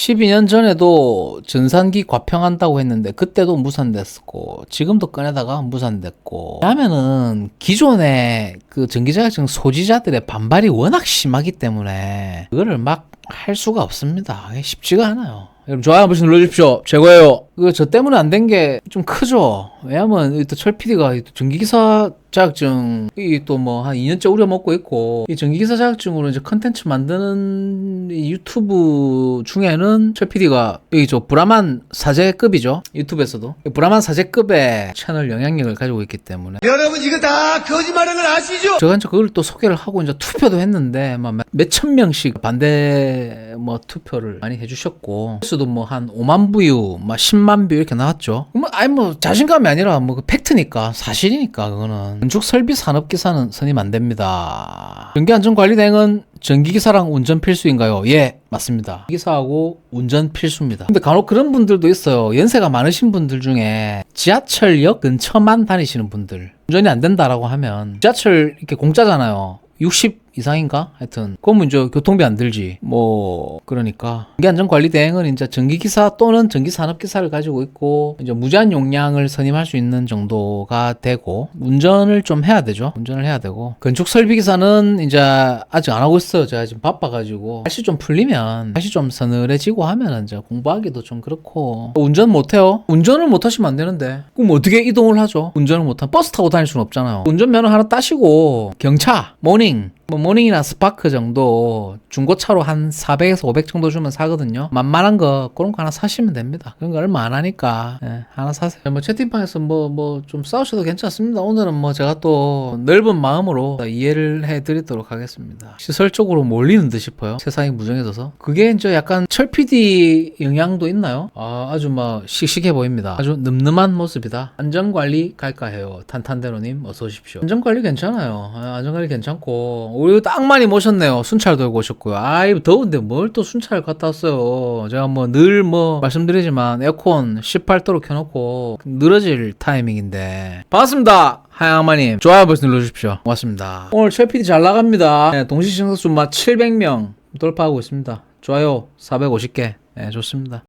12년 전에도 전산기 과평한다고 했는데 그때도 무산됐고 지금도 꺼내다가 무산됐고 하면은 기존의 그 전기자격증 소지자들의 반발이 워낙 심하기 때문에 그거를 막 할 수가 없습니다. 쉽지가 않아요. 여러분 좋아요 한 번씩 눌러주십시오. 최고예요. 그 저 때문에 안 된 게 좀 크죠. 왜냐면 이또 철 PD가 전기기사 자격증 이 또 뭐 한 2년째 우려 먹고 있고 이 전기기사 자격증으로 이제 컨텐츠 만드는 이 유튜브 중에는 철 PD가 여기 저 브라만 사제급이죠. 유튜브에서도 브라만 사제급의 채널 영향력을 가지고 있기 때문에 여러분 이거 다 거짓말인 걸 아시죠? 제가 이제 그걸 또 소개를 하고 이제 투표도 했는데 막 몇천 명씩 반대 뭐 투표를 많이 해주셨고 수도 뭐 한 5만 뷰, 막 10만 뷰 이렇게 나왔죠. 뭐 아니 뭐 자신감이 아니라 뭐 그 팩트니까 사실이니까 그거는 건축 설비 산업 기사는 선임 안 됩니다. 전기 안전 관리 대행은 전기 기사랑 운전 필수인가요? 예, 맞습니다. 기사하고 운전 필수입니다. 근데 간혹 그런 분들도 있어요. 연세가 많으신 분들 중에 지하철역 근처만 다니시는 분들. 운전이 안 된다라고 하면 지하철 이렇게 공짜잖아요. 60 이상인가? 하여튼 그러면 이제 교통비 안 들지. 뭐 그러니까 전기안전관리 대행은 이제 전기기사 또는 전기산업기사를 가지고 있고 이제 무제한 용량을 선임할 수 있는 정도가 되고 운전을 좀 해야 되죠. 운전을 해야 되고 건축설비기사는 이제 아직 안 하고 있어요. 제가 지금 바빠가지고 날씨 좀 풀리면 날씨 좀 서늘해지고 하면 이제 공부하기도 좀 그렇고 운전 못해요. 운전을 못하시면 안 되는데 그럼 어떻게 이동을 하죠? 운전을 못하면 버스 타고 다닐 수는 없잖아요. 운전면허 하나 따시고 경차, 모닝 뭐 모닝이나 스파크 정도 중고차로 한 400에서 500 정도 주면 사거든요. 만만한 거 그런 거 하나 사시면 됩니다. 그런 거 얼마 안 하니까 예, 하나 사세요. 뭐 채팅방에서 뭐 뭐 좀 싸우셔도 괜찮습니다. 오늘은 뭐 제가 또 넓은 마음으로 이해를 해드리도록 하겠습니다. 시설적으로 몰리는 듯 싶어요. 세상이 무정해져서 그게 이제 약간 철 PD 영향도 있나요? 아, 아주 막 씩씩해 보입니다. 아주 늠름한 모습이다. 안전관리 갈까 해요. 탄탄대로님 어서 오십시오. 안전관리 괜찮아요. 아, 안전관리 괜찮고 우리 딱 많이 모셨네요. 순찰 돌고 오셨고요. 아이 더운데 뭘 또 순찰 갔다 왔어요. 제가 뭐 늘 뭐 말씀드리지만 에어컨 18도로 켜놓고 늘어질 타이밍인데 반갑습니다. 하양마님 좋아요 버튼 눌러주십시오. 고맙습니다. 오늘 최 PD 잘 나갑니다. 네, 동시 시청자 수마 700명 돌파하고 있습니다. 좋아요 450개. 네, 좋습니다.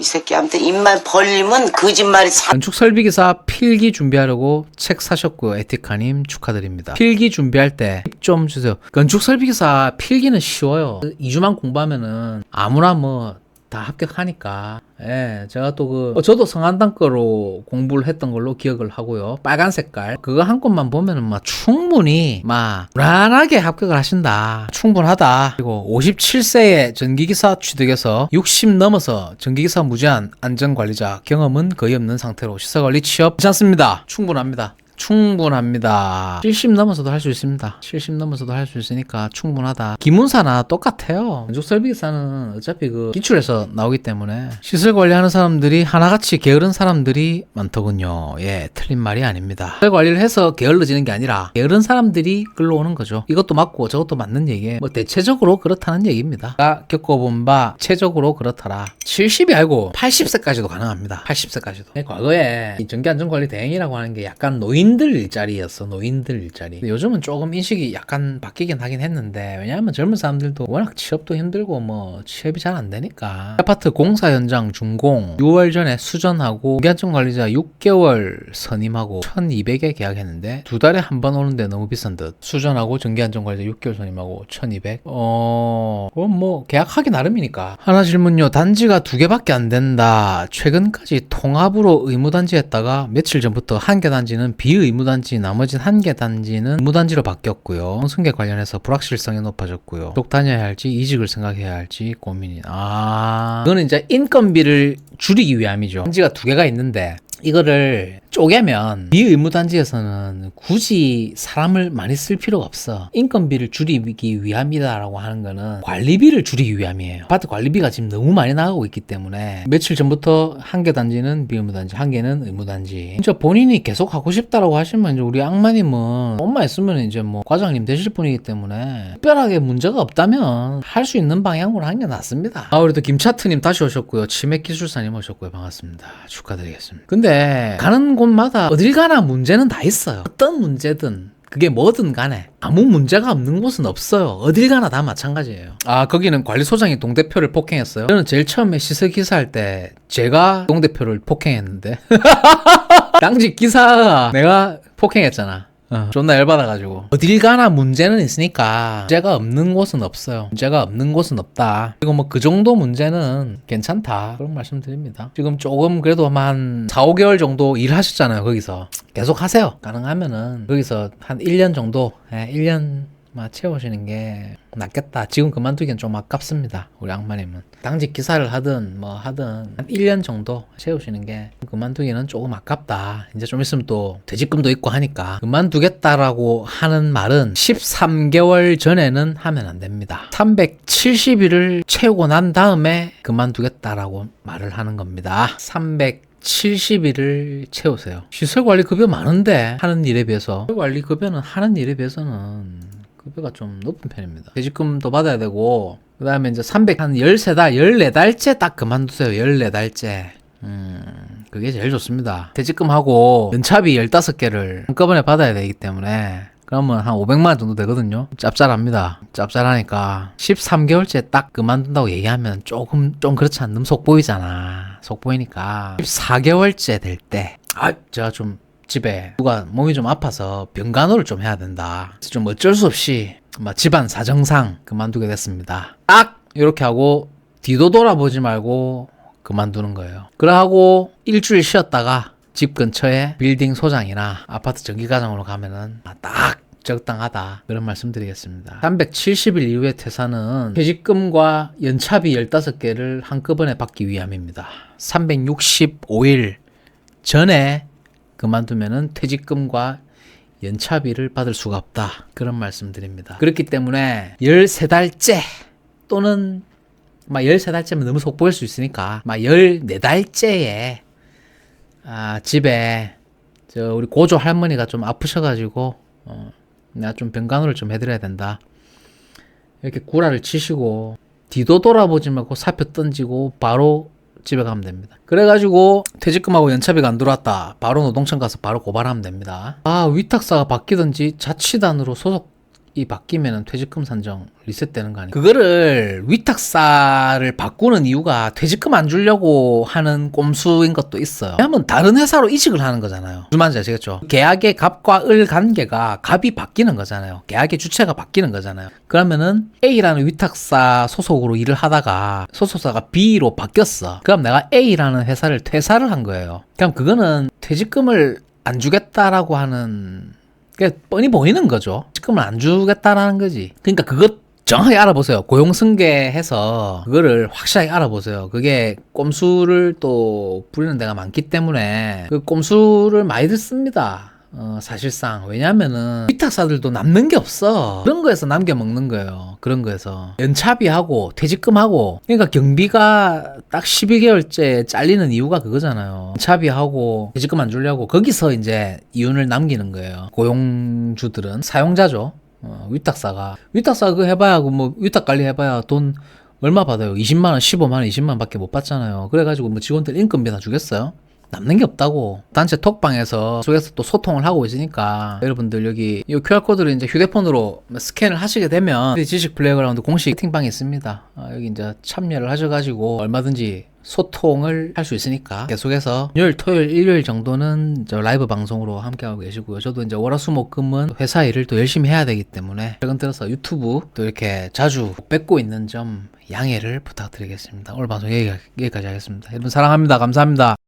이 새끼한테 입만 벌리면 거짓말이 사. 건축 설비 기사 필기 준비하려고 책 사셨고요. 에티카님 축하드립니다. 필기 준비할 때팁좀 주세요. 건축 설비 기사 필기는 쉬워요. 2주만 공부하면은 아무나 뭐 다 합격하니까. 예, 제가 또 그, 어, 저도 성한당 거로 공부를 했던 걸로 기억을 하고요. 빨간 색깔. 그거 한 것만 보면은 막 충분히 막 무난하게 합격을 하신다. 충분하다. 그리고 57세의 전기기사 취득에서 60 넘어서 전기기사 무제한 안전관리자 경험은 거의 없는 상태로 시설관리 취업 괜찮습니다. 충분합니다. 충분합니다. 70 넘어서도 할 수 있습니다. 70 넘어서도 할 수 있으니까 충분하다. 기문사나 똑같아요. 건축 설비기사는 어차피 그 기출에서 나오기 때문에 시설 관리하는 사람들이 하나같이 게으른 사람들이 많더군요. 예, 틀린 말이 아닙니다. 시설 관리를 해서 게을러지는 게 아니라 게으른 사람들이 끌러오는 거죠. 이것도 맞고 저것도 맞는 얘기에 뭐 대체적으로 그렇다는 얘기입니다. 제가 겪어본 바 체적으로 그렇더라. 70이 아니고 80세까지도 가능합니다. 80세까지도. 과거에 이 전기안전관리 대행이라고 하는 게 약간 노인 들 일자리였어. 노인들 일자리. 요즘은 조금 인식이 약간 바뀌긴 하긴 했는데 왜냐하면 젊은 사람들도 워낙 취업도 힘들고 뭐 취업이 잘 안 되니까. 아파트 공사 현장 준공 6월 전에 수전하고 전기안전관리자 6개월 선임하고 1200에 계약했는데 두 달에 한 번 오는데 너무 비싼 듯. 수전하고 전기안전 관리자 6개월 선임하고 1200 어... 그건 뭐 계약하기 나름이니까. 하나 질문요. 단지가 두 개밖에 안 된다. 최근까지 통합으로 의무단지 했다가 며칠 전부터 한 개 단지는 비 의무단지 나머진 한개 단지는 의무단지로 바뀌었고요. 승계 관련해서 불확실성이 높아졌고요. 쪽 다녀야 할지 이직을 생각해야 할지 고민이 아. 이거는 이제 인건비를 줄이기 위함이죠. 단지가 두 개가 있는데 이거를 쪼개면 비의무단지에서는 굳이 사람을 많이 쓸 필요가 없어. 인건비를 줄이기 위함이다라고 하는 거는 관리비를 줄이기 위함이에요. 아파트 관리비가 지금 너무 많이 나가고 있기 때문에 며칠 전부터 한 개 단지는 비의무단지, 한 개는 의무단지. 진짜 본인이 계속 하고 싶다라고 하시면 이제 우리 악마님은 엄마 있으면 이제 뭐 과장님 되실 분이기 때문에 특별하게 문제가 없다면 할 수 있는 방향으로 하는 게 낫습니다. 아, 우리 또 김차트님 다시 오셨고요. 치맥기술사님 오셨고요. 반갑습니다. 축하드리겠습니다. 근데 가는 곳마다 어딜 가나 문제는 다 있어요. 어떤 문제든 그게 뭐든 간에 아무 문제가 없는 곳은 없어요. 어딜 가나 다 마찬가지예요. 아 거기는 관리소장이 동대표를 폭행했어요. 저는 제일 처음에 시서 기사할 때 제가 동대표를 폭행했는데 당시 기사 내가 폭행했잖아. 어, 존나 열받아가지고. 어딜 가나 문제는 있으니까 문제가 없는 곳은 없어요. 문제가 없는 곳은 없다. 그리고 뭐 그 정도 문제는 괜찮다. 그런 말씀 드립니다. 지금 조금 그래도 한 4, 5개월 정도 일하셨잖아요 거기서. 계속 하세요. 가능하면은 거기서 한 1년 정도 예, 1년 만 채우시는 게 낫겠다. 지금 그만두기엔 좀 아깝습니다. 우리 악마님은. 당직 기사를 하든 뭐 하든 한 1년 정도 채우시는 게 그만두기는 조금 아깝다. 이제 좀 있으면 또 퇴직금도 있고 하니까 그만두겠다라고 하는 말은 13개월 전에는 하면 안 됩니다. 370일을 채우고 난 다음에 그만두겠다라고 말을 하는 겁니다. 300 70일을 채우세요. 시설 관리 급여 많은데 하는 일에 비해서 시설 관리 급여는 하는 일에 비해서는 급여가 좀 높은 편입니다. 퇴직금도 받아야 되고 그 다음에 이제 300, 한 13달, 14달째 딱 그만두세요. 14달째. 음, 그게 제일 좋습니다. 퇴직금하고 연차비 15개를 한꺼번에 받아야 되기 때문에 그러면 한 500만 원 정도 되거든요. 짭짤합니다. 짭짤하니까 13개월째 딱 그만둔다고 얘기하면 조금 좀 그렇지 않는 속 보이잖아. 속 보이니까 14개월째 될 때, 아, 제가 좀 집에 누가 몸이 좀 아파서 병간호를 좀 해야 된다. 좀 어쩔 수 없이 막 집안 사정상 그만두게 됐습니다. 딱 이렇게 하고 뒤도 돌아보지 말고 그만두는 거예요. 그러하고 일주일 쉬었다가 집 근처에 빌딩 소장이나 아파트 정기과장으로 가면은 아, 딱 적당하다 그런 말씀드리겠습니다. 370일 이후의 퇴사는 퇴직금과 연차비 15개를 한꺼번에 받기 위함입니다. 365일 전에 그만두면은 퇴직금과 연차비를 받을 수가 없다. 그런 말씀드립니다. 그렇기 때문에 13달째 또는 막 13달째면 너무 속보일 수 있으니까 막 14달째에 아, 집에 저 우리 고조 할머니가 좀 아프셔가지고 어, 내가 좀 병간호를 좀 해드려야 된다. 이렇게 구라를 치시고 뒤도 돌아보지 말고 사표 던지고 바로 집에 가면 됩니다. 그래가지고 퇴직금하고 연차비가 안 들어왔다. 바로 노동청 가서 바로 고발하면 됩니다. 아 위탁사가 바뀌든지 자치단으로 소속 이 바뀌면 퇴직금 산정 리셋되는 거 아니에요? 그거를 위탁사를 바꾸는 이유가 퇴직금 안 주려고 하는 꼼수인 것도 있어요. 왜냐하면 다른 회사로 이직을 하는 거잖아요. 무슨 말인지 아시겠죠? 계약의 갑과 을 관계가 갑이 바뀌는 거잖아요. 계약의 주체가 바뀌는 거잖아요. 그러면은 A라는 위탁사 소속으로 일을 하다가 소속사가 B로 바뀌었어. 그럼 내가 A라는 회사를 퇴사를 한 거예요. 그럼 그거는 퇴직금을 안 주겠다라고 하는 게 뻔히 보이는 거죠. 퇴직금을 안 주겠다라는 거지. 그러니까 그것 정확하게 알아보세요. 고용승계해서 그거를 확실하게 알아보세요. 그게 꼼수를 또 부리는 데가 많기 때문에 그 꼼수를 많이들 씁니다. 어, 사실상. 왜냐면은 위탁사들도 남는 게 없어. 그런 거에서 남겨 먹는 거예요. 그런 거에서. 연차비하고 퇴직금하고. 그러니까 경비가 딱 12개월째 잘리는 이유가 그거잖아요. 연차비하고 퇴직금 안 주려고 거기서 이제 이윤을 남기는 거예요. 고용주들은 사용자죠. 어, 위탁사가 위탁사 그거 해봐야 그뭐 위탁 관리 해봐야 돈 얼마 받아요? 20만 원, 15만 원, 20만 원 밖에 못 받잖아요. 그래가지고 뭐 직원들 인건비나 주겠어요? 남는 게 없다고. 단체 톡방에서 속에서 또 소통을 하고 있으니까 여러분들 여기 이 QR 코드를 이제 휴대폰으로 스캔을 하시게 되면 지식 플레이그라운드 공식 채팅방이 있습니다. 아, 여기 이제 참여를 하셔가지고 얼마든지 소통을 할 수 있으니까 계속해서 요일, 토요일, 일요일 정도는 저 라이브 방송으로 함께하고 계시고요. 저도 이제 월화수목금은 회사 일을 또 열심히 해야 되기 때문에 최근 들어서 유튜브 또 이렇게 자주 뺏고 있는 점 양해를 부탁드리겠습니다. 오늘 방송 여기까지 하겠습니다. 여러분 사랑합니다. 감사합니다.